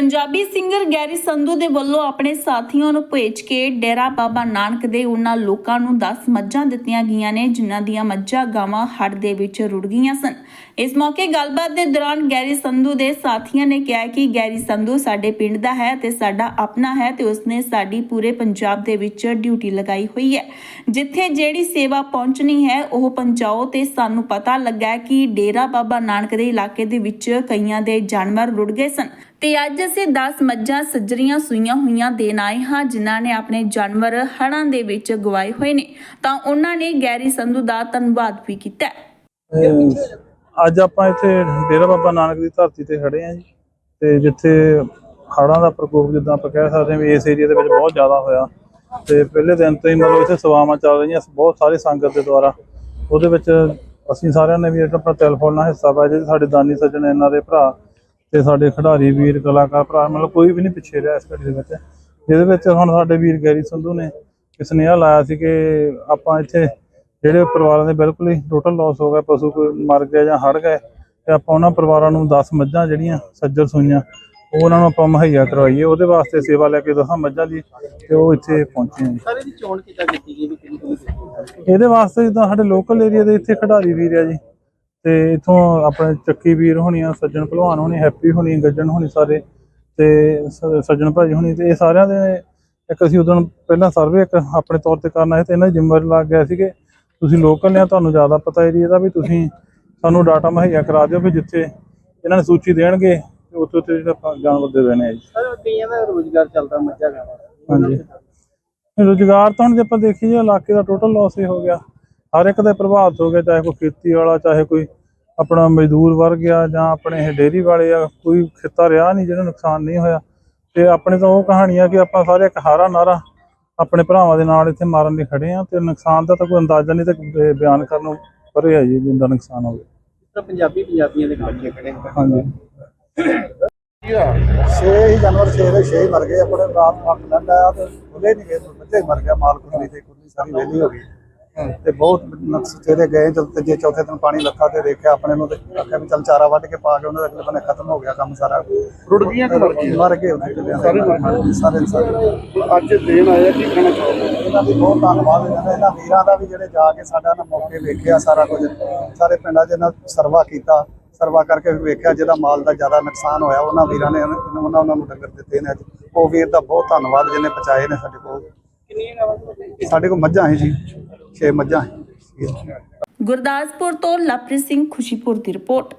Punjabi singer Garry Sandhu ਦੇ ਵੱਲੋਂ ਆਪਣੇ ਸਾਥੀਆਂ ਨੂੰ ਭੇਜ ਕੇ ਡੇਰਾ ਬਾਬਾ ਨਾਨਕ ਦੇ ਉਹਨਾਂ ਲੋਕਾਂ ਨੂੰ 10 ਮੱਝਾਂ ਦਿੱਤੀਆਂ ਗਈਆਂ ਨੇ, ਜਿਨ੍ਹਾਂ ਦੀਆਂ ਮੱਝਾਂ ਗਾਵਾਂ ਹੜ੍ਹ ਦੇ ਵਿੱਚ ਰੁੜ ਗਈਆਂ ਸਨ। ਇਸ ਮੌਕੇ ਗੱਲਬਾਤ ਦੇ ਦੌਰਾਨ ਗੈਰੀ ਸੰਧੂ ਦੇ ਸਾਥੀਆਂ ਨੇ ਕਿਹਾ ਕਿ ਗੈਰੀ ਸੰਧੂ ਸਾਡੇ ਪਿੰਡ ਦਾ ਹੈ ਤੇ ਸਾਡਾ ਆਪਣਾ ਹੈ ਤੇ ਉਸਨੇ ਸਾਡੀ ਪੂਰੇ ਪੰਜਾਬ ਦੇ ਵਿੱਚ ਡਿਊਟੀ ਲਗਾਈ ਹੋਈ ਹੈ। ਜਿੱਥੇ ਜਿਹੜੀ ਸੇਵਾ ਪਹੁੰਚਣੀ ਹੈ, ਉਹ ਪਹੁੰਚਾਓ ਤੇ ਸਾਨੂੰ ਪਤਾ ਲੱਗਾ ਕਿ ਡੇਰਾ ਬਾਬਾ ਨਾਨਕ ਦੇ ਇਲਾਕੇ ਦੇ ਵਿੱਚ ਕਈਆਂ ਦੇ ਜਾਨਵਰ ਰੁੜ ਗਏ ਸਨ। ਤੇ ਅੱਜ ਅਸੀਂ 10 ਮੱਝਾਂ ਸੱਜਰੀਆਂ ਸੂਈਆਂ ਹੋਈਆਂ ਦੇਣ ਆਏ ਹਾਂ, ਜਿਨ੍ਹਾਂ ਨੇ ਆਪਣੇ ਜਾਨਵਰ ਹੜ੍ਹਾਂ ਦੇ ਵਿੱਚ ਗਵਾਏ ਹੋਏ ਨੇ। ਤਾਂ ਉਹਨਾਂ ਨੇ ਗੈਰੀ ਸੰਧੂ ਦਾ ਧੰਨਵਾਦ ਵੀ ਕੀਤਾ ਅੱਜ ਆਪਾਂ ਇੱਥੇ ਡੇਰਾ ਬਾਬਾ ਨਾਨਕ ਦੀ ਧਰਤੀ ਤੇ ਖੜੇ ਆ ਜੀ। ਤੇ ਜਿੱਥੇ ਹੜਾਂ ਦਾ ਪ੍ਰਕੋਪ ਜਿੱਦਾਂ ਆਪਾਂ ਕਹਿ ਸਕਦੇ ਹਾਂ ਵੀ ਇਸ ਏਰੀਆ ਦੇ ਵਿੱਚ ਬਹੁਤ ਜ਼ਿਆਦਾ ਹੋਇਆ। ਤੇ ਪਹਿਲੇ ਦਿਨ ਤੋਂ ਹੀ ਮਤਲਬ ਇੱਥੇ ਸੇਵਾਵਾਂ ਚੱਲ ਰਹੀਆਂ ਬਹੁਤ ਸਾਰੇ ਸੰਗਤ ਦੇ ਦੁਆਰਾ। ਉਹਦੇ ਵਿੱਚ ਅਸੀਂ ਸਾਰਿਆਂ ਨੇ ਵੀ ਆਪਣਾ ਟੈਲੀਫੋਨ ਨਾਲ ਹਿੱਸਾ ਪਾਇਆ ਜੀ ਸਾਡੇ ਦਾਨੀ ਸੱਜਣ, ਇਹਨਾਂ ਦੇ ਭਰਾ ਤੇ ਸਾਡੇ ਖਿਡਾਰੀ ਵੀਰ ਕਲਾਕਾਰ ਭਰਾ ਮਤਲਬ ਕੋਈ ਵੀ ਨਹੀਂ ਪਿੱਛੇ ਰਿਹਾ ਇਸ ਘੜੀ ਦੇ ਵਿੱਚ। ਜਿਹਦੇ ਵਿੱਚ ਹੁਣ ਸਾਡੇ ਵੀਰ ਗੈਰੀ ਸੰਧੂ ਨੇ ਇੱਕ ਸੁਨੇਹਾ ਲਾਇਆ ਸੀ ਕਿ ਆਪਾਂ ਇੱਥੇ ਜਿਹੜੇ ਪਰਿਵਾਰਾਂ ਦੇ ਬਿਲਕੁਲ ਹੀ ਟੋਟਲ ਲਾਸ ਹੋ ਗਿਆ ਪਸ਼ੂ ਕੋਈ ਮਰ ਗਿਆ ਜਾਂ ਹੜ ਗਏ ਤੇ ਆਪਾਂ ਉਹਨਾਂ ਪਰਿਵਾਰਾਂ ਨੂੰ 10 ਮੱਝਾਂ ਜਿਹੜੀਆਂ ਸੱਜਰ ਸੂਈਆਂ ਉਹ ਉਹਨਾਂ ਨੂੰ ਆਪਾਂ ਮੁਹੱਈਆ ਕਰਵਾਈਏ। ਉਹਦੇ ਵਾਸਤੇ ਸੇਵਾ ਲੈ ਕੇ ਦਸਾਂ ਮੱਝਾਂ ਦੀ ਤੇ ਉਹ ਇੱਥੇ ਪਹੁੰਚੇ ਜੀ। ਸਾਰੇ ਦੀ ਚੋਣ ਕਿੱਦਾਂ ਕੀਤੀ ਗਈ? ਇਹਦੇ ਵਾਸਤੇ ਜਿੱਦਾਂ ਸਾਡੇ ਲੋਕਲ ਏਰੀਆ ਦੇ ਇੱਥੇ ਖਿਡਾਰੀ ਵੀਰ ਆ ਜੀ ਤੇ ਇਥੋਂ ਆਪਣੇ ਚੱਕੀ ਵੀਰ ਹੋਣੀ ਆ ਸੱਜਣ ਭਲਵਾਨ ਹੋਣੀ ਹੈਪੀ ਹੋਣੀ ਗੱਜਣ ਹੋਣੀ ਸਾਰੇ ਤੇ ਸੱਜਣ ਭਾਜੀ ਹੋਣੀ ਤੇ ਇਹ ਸਾਰਿਆਂ ਦੇ ਇੱਕ ਅਸੀਂ ਉਦੋਂ ਪਹਿਲਾਂ ਸਰਵੇ ਇੱਕ ਆਪਣੇ ਤੌਰ ਤੇ ਕਰਨਾ ਹੈ ਤੇ ਇਹਨਾਂ ਦੀ ਜ਼ਿੰਮੇਵਾਰੀ ਲੱਗ ਗਿਆ ਸੀ ਕਿ ਤੁਸੀਂ ਲੋਕਲ ਨੇ ਤੁਹਾਨੂੰ ਜ਼ਿਆਦਾ ਪਤਾ ਏਰੀਆ ਦਾ ਵੀ ਤੁਸੀਂ ਸਾਨੂੰ ਡਾਟਾ ਮੁਹੱਈਆ ਕਰਾ ਦਿਓ ਵੀ ਜਿੱਥੇ ਇਹਨਾਂ ਨੇ ਸੂਚੀ ਦੇਣਗੇ ਤੇ ਉੱਥੇ ਉੱਥੇ ਜਿਹੜਾ ਜਾਨਵਰ ਦੇ ਦੇਣੇ ਆ ਜੀ ਸਰ ਦਾ ਰੋਜ਼ਗਾਰ ਚੱਲਦਾ ਮੱਝਾਂ ਗਾਵਾਂ ਦਾ। ਹਾਂਜੀ। ਰੁਜ਼ਗਾਰ ਤਾਂ ਹੁਣ ਜੇ ਆਪਾਂ ਦੇਖੀਏ ਇਲਾਕੇ ਦਾ ਟੋਟਲ ਲਾਸ ਹੀ ਹੋ ਗਿਆ। ਹਰ ਇੱਕ ਦਾ ਪ੍ਰਭਾਵਿਤ ਹੋ ਗਿਆ ਚਾਹੇ ਕੋਈ ਖੇਤੀ ਵਾਲਾ ਚਾਹੇ ਕੋਈ ਆਪਣਾ ਮਜ਼ਦੂਰ ਵਰਗ ਆ ਜਾਂ ਆਪਣੇ ਇਹ ਡੇਅਰੀ ਵਾਲੇ ਆ ਕੋਈ ਖੇਤਾ ਰਿਹਾ ਨਹੀਂ ਜਿਹਨੂੰ ਨੁਕਸਾਨ ਨਹੀਂ ਹੋਇਆ। ਤੇ ਆਪਣੇ ਤਾਂ ਉਹ ਕਹਾਣੀ ਆ ਕਿ ਆਪਾਂ ਸਾਰੇ ਇੱਕ ਹਾਰਾ ਨਾਰਾ ਆਪਣੇ ਭਰਾਵਾਂ ਦੇ ਨਾਲ ਇੱਥੇ ਮਾਰਨ ਲਈ ਖੜੇ ਆ ਤੇ ਨੁਕਸਾਨ ਦਾ ਤਾਂ ਕੋਈ ਅੰਦਾਜ਼ਾ ਨਹੀਂ ਤੇ ਬਿਆਨ ਕਰਨ ਪਰੇ ਆ ਜੀ ਜਿੰਦਾ ਨੁਕਸਾਨ ਹੋ ਗਿਆ ਤਾਂ ਪੰਜਾਬੀ ਪੰਜਾਬੀਆਂ ਦੇ ਇਕੱਠੇ ਖੜੇ ਨੇ। ਹਾਂਜੀ। ਛੇ ਹੀ ਜਾਨਵਰ ਛੇ ਦੇ ਛੇ ਹੀ ਮਰ ਗਏ ਆਪਣੇ ਰਾਤ ਫੱਕ ਲੈਂਦਾ ਆ ਤੇ ਉਹਦੇ ਨਹੀਂ ਗਏ ਬੱਚੇ ਹੀ ਮਰ ਗਿਆ ਮਾਲ ਕੁੜੀ ਤੇ ਕੁੜੀ ਸਾਰੀ ਵਿਹਲੀ ਹੋ ਗਈ। ਤੇ ਬਹੁਤ ਨਕਸ ਤੇਰੇ ਗਏ ਜਦ ਤੀਜੇ ਚੌਥੇ ਦਿਨ ਪਾਣੀ ਲੱਗਾ ਤੇ ਦੇਖਿਆ ਆਪਣੇ ਨੂੰ ਤੇ ਆਖਿਆ ਵੀ ਚੱਲ ਚਾਰਾ ਵੱਢ ਕੇ ਪਾ ਕੇ ਉਹਨਾਂ ਦੇ ਅਗਲੇ ਬੰਨੇ ਖਤਮ ਹੋ ਗਿਆ ਕੰਮ ਸਾਰਾ। ਰੁੜ ਗਈਆਂ ਕਿ ਮਰ ਗਈਆਂ? ਮਰ ਗਏ ਉਹਦੇ ਤੇ ਸਾਰੇ ਸਾਰੇ ਸਾਰੇ। ਅੱਜ ਦੇਣ ਆਇਆ ਕੀ ਕਹਿਣਾ ਚਾਹੁੰਦੇ ਇਹਨਾਂ ਦੀ ਬਹੁਤ ਧੰਨਵਾਦ ਇਹਨਾਂ ਦਾ ਇਹਨਾਂ ਵੀਰਾਂ ਦਾ ਵੀ ਜਿਹੜੇ ਜਾ ਕੇ ਸਾਡਾ ਨਾ ਮੌਕੇ ਵੇਖਿਆ ਸਾਰਾ ਕੁਝ। ਸਾਰੇ ਪਿੰਡਾਂ 'ਚ ਇਹਨਾਂ ਸਰਵਾ ਕੀਤਾ ਸਰਵਾ ਕਰਕੇ ਵੀ ਵੇਖਿਆ ਜਿਹਦਾ ਮਾਲ ਦਾ ਜ਼ਿਆਦਾ ਨੁਕਸਾਨ ਹੋਇਆ ਉਹਨਾਂ ਵੀਰਾਂ ਨੇ ਉਹਨਾਂ ਉਹਨਾਂ ਨੂੰ ਡੰਗਰ ਦਿੱਤੇ ਨੇ ਅੱਜ। ਉਹ ਵੀਰ ਦਾ ਬਹੁਤ ਧੰਨਵਾਦ ਜਿਹਨੇ ਪਹੁੰਚਾਏ ਨੇ ਸਾਡੇ ਕੋਲ? ਸਾਡੇ ਕੋਲ ਮੱਝਾਂ ਹੈ ਜੀ। 6 ਮੱਝਾਂ ਹੈ ਗੁਰਦਾਸਪੁਰ ਤੋਂ ਲਵਪ੍ਰੀਤ ਸਿੰਘ ਖੁਸ਼ੀਪੁਰ ਦੀ ਰਿਪੋਰਟ।